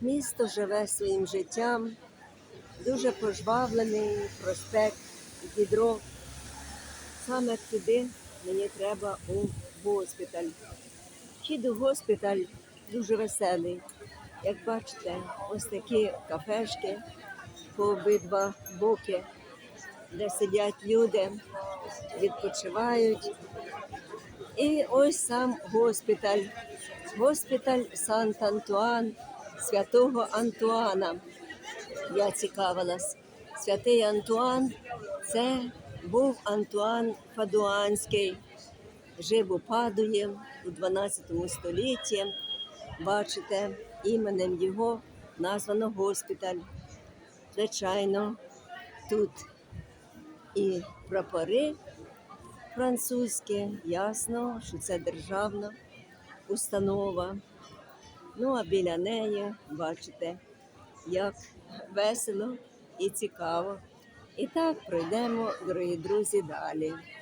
Місто живе своїм життям, дуже пожвавлений проспект Дідро. Саме туди мені треба у госпіталь. Вхід у госпіталь дуже веселий. Як бачите, ось такі кафешки по обидва боки, де сидять люди, відпочивають. І ось сам госпіталь. Госпіталь Сант-Антуан, святого Антуана. Я цікавилась. Святий Антуан це був Антуан Падуанський, жив у Падуї у 12 столітті. Бачите, іменем його названо госпіталь. Звичайно, тут і прапори французькі, ясно, що це державна установа. Ну а біля неї бачите, як весело і цікаво. І так пройдемо, дорогі друзі, далі.